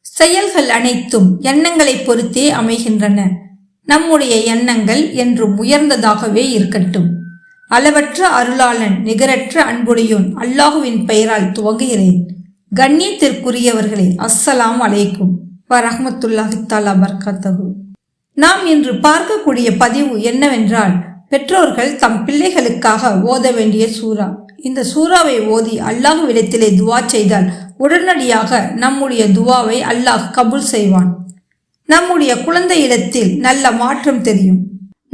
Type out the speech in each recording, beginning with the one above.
செயல்கள் அனைத்தும் எண்ணங்களை பொறுத்தே அமைகின்றன. நம்முடைய எண்ணங்கள் என்றும் உயர்ந்ததாகவே இருக்கட்டும். அளவற்ற அருளாளன் நிகரற்ற அன்புடையோன் அல்லாஹுவின் பெயரால் துவங்குகிறேன். கண்ணியத்திற்குரியவர்களே அஸ்ஸலாம் அலைக்கும். வரஹ்மத்துல்லாஹி தாலா பர்காத்தஹு. நாம் இன்று பார்க்கக்கூடிய பதிவு என்னவென்றால் பெற்றோர்கள் தம் பிள்ளைகளுக்காக ஓத வேண்டிய சூறா. இந்த சூறாவை ஓதி அல்லாஹ் இடத்திலே துவா செய்தால் உடனடியாக நம்முடைய துவாவை அல்லாஹ் கபூல் செய்வான். நம்முடைய குழந்தை இடத்தில் நல்ல மாற்றம் தெரியும்.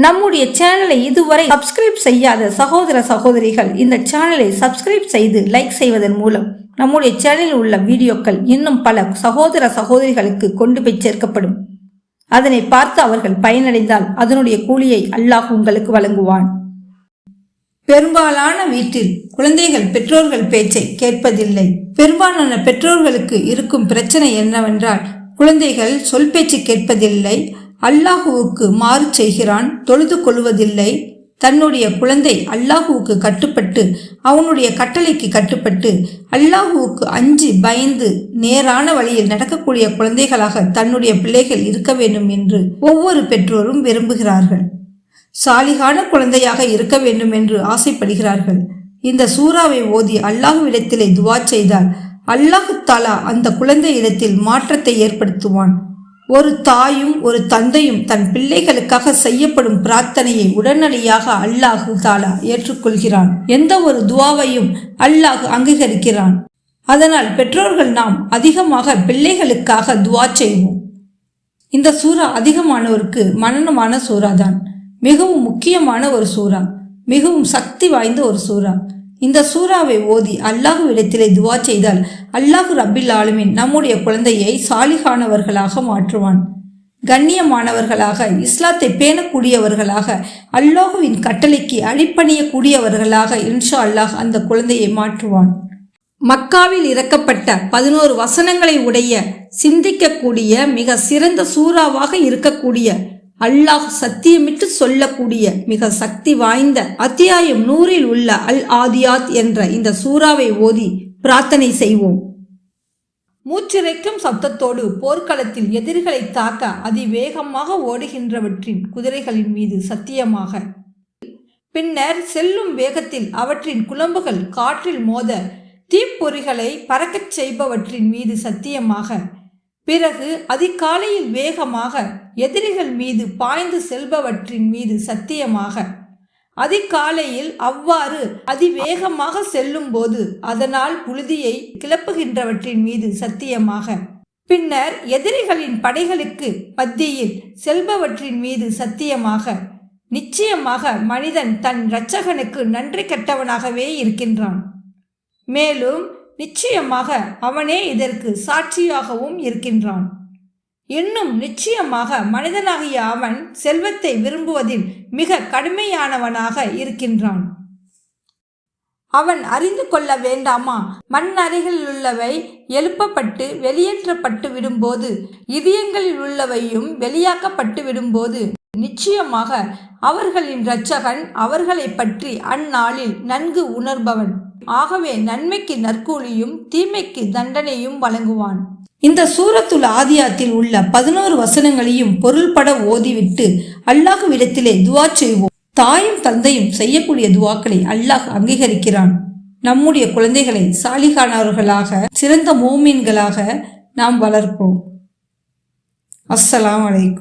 நம்முடைய சேனலை இதுவரை சப்ஸ்கிரைப் செய்யாத சகோதர சகோதரிகள் இந்த சேனலை சப்ஸ்கிரைப் செய்து லைக் செய்வதன் மூலம் நம்முடைய சேனலில் உள்ள வீடியோக்கள் இன்னும் பல சகோதர சகோதரிகளுக்கு கொண்டு போய் சேர்க்கப்படும். அதனை பார்த்து அவர்கள் பயனடைந்தால் அதனுடைய கூலியை அல்லாஹ் உங்களுக்கு வழங்குவான். பெரும்பாலான வீட்டில் குழந்தைகள் பெற்றோர்கள் பேச்சை கேட்பதில்லை. பெரும்பாலான பெற்றோர்களுக்கு இருக்கும் பிரச்சனை என்னவென்றால் குழந்தைகள் சொல் பேச்சு கேட்பதில்லை அல்லாஹுவுக்கு மாறு செய்கிறான் தொழுது கொள்வதில்லை. தன்னுடைய குழந்தை அல்லாஹுவுக்கு கட்டுப்பட்டு அவனுடைய கட்டளைக்கு கட்டுப்பட்டு அல்லாஹுவுக்கு அஞ்சு பயந்து நேரான வழியில் நடக்கக்கூடிய குழந்தைகளாக தன்னுடைய பிள்ளைகள் இருக்க வேண்டும் என்று ஒவ்வொரு பெற்றோரும் விரும்புகிறார்கள். சாலிகான குழந்தையாக இருக்க வேண்டும் என்று ஆசைப்படுகிறார்கள். இந்த சூறாவை ஓதி அல்லாஹுவிடத்திலே துவா செய்தால் அல்லாஹு தாலா அந்த குழந்தை இடத்தில் மாற்றத்தை ஏற்படுத்துவான். ஒரு தாயும் ஒரு தந்தையும் தன் பிள்ளைகளுக்காக செய்யப்படும் பிரார்த்தனையை உடனடியாக அல்லாஹு தாலா ஏற்றுக்கொள்கிறான். எந்த ஒரு துவாவையும் அல்லாஹ் அங்கீகரிக்கிறான். அதனால் பெற்றோர்கள் நாம் அதிகமாக பிள்ளைகளுக்காக துவா செய்வோம். இந்த சூறா அதிகமானோருக்கு மனனமான சூறா தான் மிகவும் முக்கியமான ஒரு சூறா. மிகவும் சக்தி வாய்ந்த ஒரு சூறா. இந்த சூறாவை ஓதி அல்லாஹு இடத்திலே துவா செய்தால் அல்லாஹு ரப்பில் ஆலுமின் நம்முடைய குழந்தையை சாலிகானவர்களாக மாற்றுவான். கண்ணியமானவர்களாக இஸ்லாத்தை பேணக்கூடியவர்களாக அல்லாஹுவின் கட்டளைக்கு அடிப்பணியக்கூடியவர்களாக இன்ஷா அல்லாஹ் அந்த குழந்தையை மாற்றுவான். மக்காவில் இறக்கப்பட்ட பதினோரு வசனங்களை உடைய சிந்திக்கக்கூடிய மிக சிறந்த சூறாவாக இருக்கக்கூடிய அல்லாஹ் சத்தியமிட்டு சொல்லக்கூடிய மிக சக்தி வாய்ந்த அத்தியாயம் நூறில் உள்ள அல் ஆதியாத் என்ற இந்த சூறாவை ஓதி பிரார்த்தனை செய்வோம். மூச்சிறைக்கும் சப்தத்தோடு போர்க்களத்தில் எதிரிகளை தாக்க அதிவேகமாக ஓடுகின்றவற்றின் குதிரைகளின் மீது சத்தியமாக. பின்னர் செல்லும் வேகத்தில் அவற்றின் குழம்புகள் காற்றில் மோத தீப்பொறிகளை பறக்கச் செய்பவற்றின் மீது சத்தியமாக. பிறகு அதிகாலையில் வேகமாக எதிரிகள் மீது பாய்ந்து செல்பவற்றின் மீது சத்தியமாக. அதிகாலையில் அவ்வாறு அதிவேகமாக செல்லும்போது அதனால் புழுதியை கிளப்புகின்றவற்றின் மீது சத்தியமாக. பின்னர் எதிரிகளின் படைகளுக்கு மத்தியில் செல்பவற்றின் மீது சத்தியமாக. நிச்சயமாக மனிதன் தன் இரட்சகனுக்கு நன்றி கெட்டவனாகவே இருக்கின்றான். மேலும் நிச்சயமாக அவனே இதற்கு சாட்சியாகவும் இருக்கின்றான். இன்னும் நிச்சயமாக மனிதனாகிய அவன் செல்வத்தை விரும்புவதில் மிக கடுமையானவனாக இருக்கின்றான். அவன் அறிந்து கொள்ள வேண்டாமா? மண் அறைகளில் உள்ளவை எழுப்பப்பட்டு வெளியேற்றப்பட்டு விடும்போது இதயங்களில் உள்ளவையும் வெளியாக்கப்பட்டு விடும்போது நிச்சயமாக அவர்களின் இரட்சகன் அவர்களை பற்றி அந்நாளில் நன்கு உணர்பவன். ஆகவே நன்மைக்கு நற்கூலியும் தீமைக்கு தண்டனையும் வழங்குவான். இந்த சூரத்துல் ஆதியாத்தில் உள்ள பதினோரு வசனங்களையும் பொருள்பட ஓதிவிட்டு அல்லாஹுவிடத்திலே துவா செய்வோம். தாயும் தந்தையும் செய்யக்கூடிய துவாக்களை அல்லாஹ் அங்கீகரிக்கிறான். நம்முடைய குழந்தைகளை சாலிகானவர்களாக சிறந்த மோமீன்களாக நாம் வளர்ப்போம். அஸ்ஸலாம் வலைக்கும்